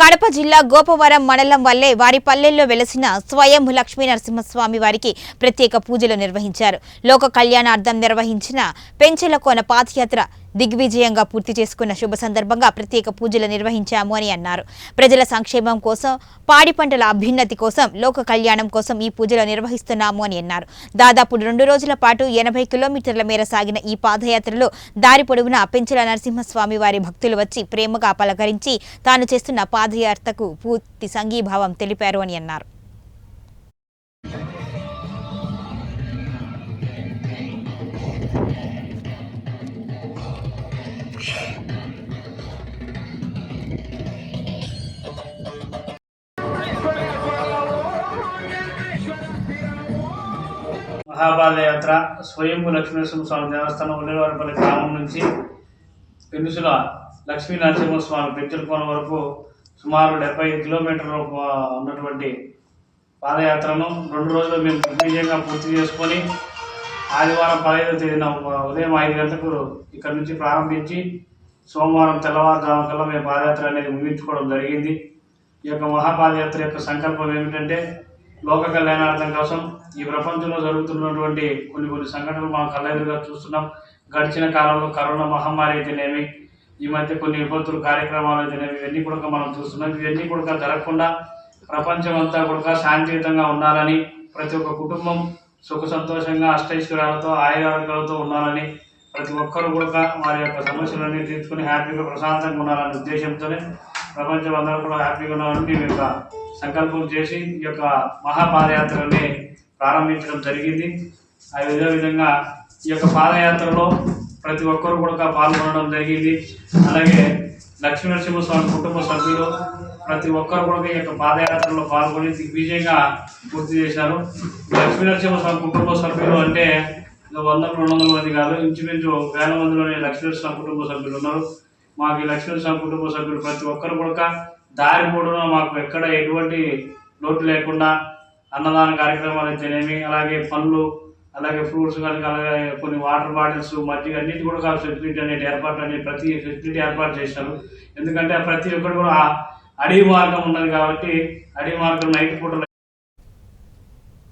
కడప జిల్లా గోపవరం మండలం వల్లే వారి పల్లెల్లో వెలసిన స్వయం లక్ష్మీ నరసింహస్వామి వారికి ప్రత్యేక పూజలు నిర్వహించారు. లోక కళ్యాణార్థం నిర్వహించిన పెంచెలకోన పాదయాత్ర దిగ్విజయంగా పూర్తి చేసుకున్న శుభ సందర్భంగా ప్రత్యేక పూజలు నిర్వహించాము అని అన్నారు. ప్రజల సంక్షేమం కోసం పాడి పంటల అభ్యున్నతి కోసం లోక కళ్యాణం కోసం ఈ పూజలు నిర్వహిస్తున్నాము అని అన్నారు. దాదాపు రెండు రోజుల పాటు ఎనభై కిలోమీటర్ల మేర సాగిన ఈ పాదయాత్రలో దారి పొడవునా పెంచల నరసింహస్వామి వారి భక్తులు వచ్చి ప్రేమగా పలకరించి తాను చేస్తున్న పాదయాత్రకు పూర్తి సంఘీభావం తెలిపారు అని అన్నారు. మహాపాదయాత్ర స్వయంభు లక్ష్మీనరసింహ స్వామి దేవస్థానం ఉండేవారిపల్లి గ్రామం నుంచి పెనుసుల లక్ష్మీ నరసింహస్వామి పెంచులకోన వరకు సుమారు డెబ్బై ఐదు కిలోమీటర్లు ఉన్నటువంటి పాదయాత్రను రెండు రోజులు మేము దిగ్విజయంగా పూర్తి చేసుకొని ఆదివారం పదహైదో తేదీన ఉదయం ఐదు గంటలకు ఇక్కడ నుంచి ప్రారంభించి సోమవారం తెల్లవారుజాము కల్లా మేము పాదయాత్ర అనేది ముగించుకోవడం జరిగింది. ఈ యొక్క మహాపాదయాత్ర యొక్క సంకల్పం ఏమిటంటే లోక కళ్యాణార్థం కోసం ఈ ప్రపంచంలో జరుగుతున్నటువంటి కొన్ని కొన్ని సంఘటనలు మనం కళ్ళెదురుగా చూస్తున్నాం. గడిచిన కాలంలో కరోనా మహమ్మారి అయితేనేమి ఈ మధ్య కొన్ని విపత్తులు కార్యక్రమాలు అయితేనేమి ఇవన్నీ కూడా మనం చూస్తున్నాం. ఇవన్నీ కూడా జరగకుండా ప్రపంచం అంతా కూడా శాంతియుతంగా ఉండాలని ప్రతి ఒక్క కుటుంబం సుఖ సంతోషంగా అష్టైశ్వర్యాలతో ఆయురారోగ్యాలతో ఉండాలని ప్రతి ఒక్కరు కూడా వారి యొక్క సమస్యలన్నీ తీర్చుకుని హ్యాపీగా ప్రశాంతంగా ఉండాలనే ఉద్దేశంతోనే ప్రపంచం అందరూ కూడా హ్యాపీగా ఉండాలని మేము సంకల్పం చేసి ఈ యొక్క మహాపాదయాత్రని ప్రారంభించడం జరిగింది. ఆ విధ విధంగా ఈ యొక్క పాదయాత్రలో ప్రతి ఒక్కరు కూడా పాల్గొనడం జరిగింది. అలాగే లక్ష్మీ నరసింహస్వామి కుటుంబ సభ్యులు ప్రతి ఒక్కరు కూడా ఈ యొక్క పాదయాత్రలో పాల్గొని దిగ్విజయంగా పూర్తి చేశారు. లక్ష్మీ నరసింహస్వామి కుటుంబ సభ్యులు అంటే వంద రెండు వందల మంది కాదు ఇంచుమించు వేల మందిలోనే లక్ష్మీ నరసింహ కుటుంబ సభ్యులు ఉన్నారు. మాకు ఈ లక్ష్మీ నరసింహ కుటుంబ సభ్యులు ప్రతి ఒక్కరు కూడా దారి పొడవునా మాకు ఎక్కడ ఎటువంటి లోటు లేకుండా అన్నదాన కార్యక్రమాలు అయితేనేమి అలాగే పండ్లు అలాగే ఫ్రూట్స్ కనుక అలాగే కొన్ని వాటర్ బాటిల్స్ మజ్జిగ అన్నిటి కూడా కాదు ఫెసిలిటీ అనేది ఏర్పాటు అనేది ప్రతి ఫెసిలిటీ ఏర్పాటు చేశారు. ఎందుకంటే ప్రతి ఒక్కరు కూడా అడవి మార్గం ఉన్నది కాబట్టి అడవి మార్గం నైట్ పూట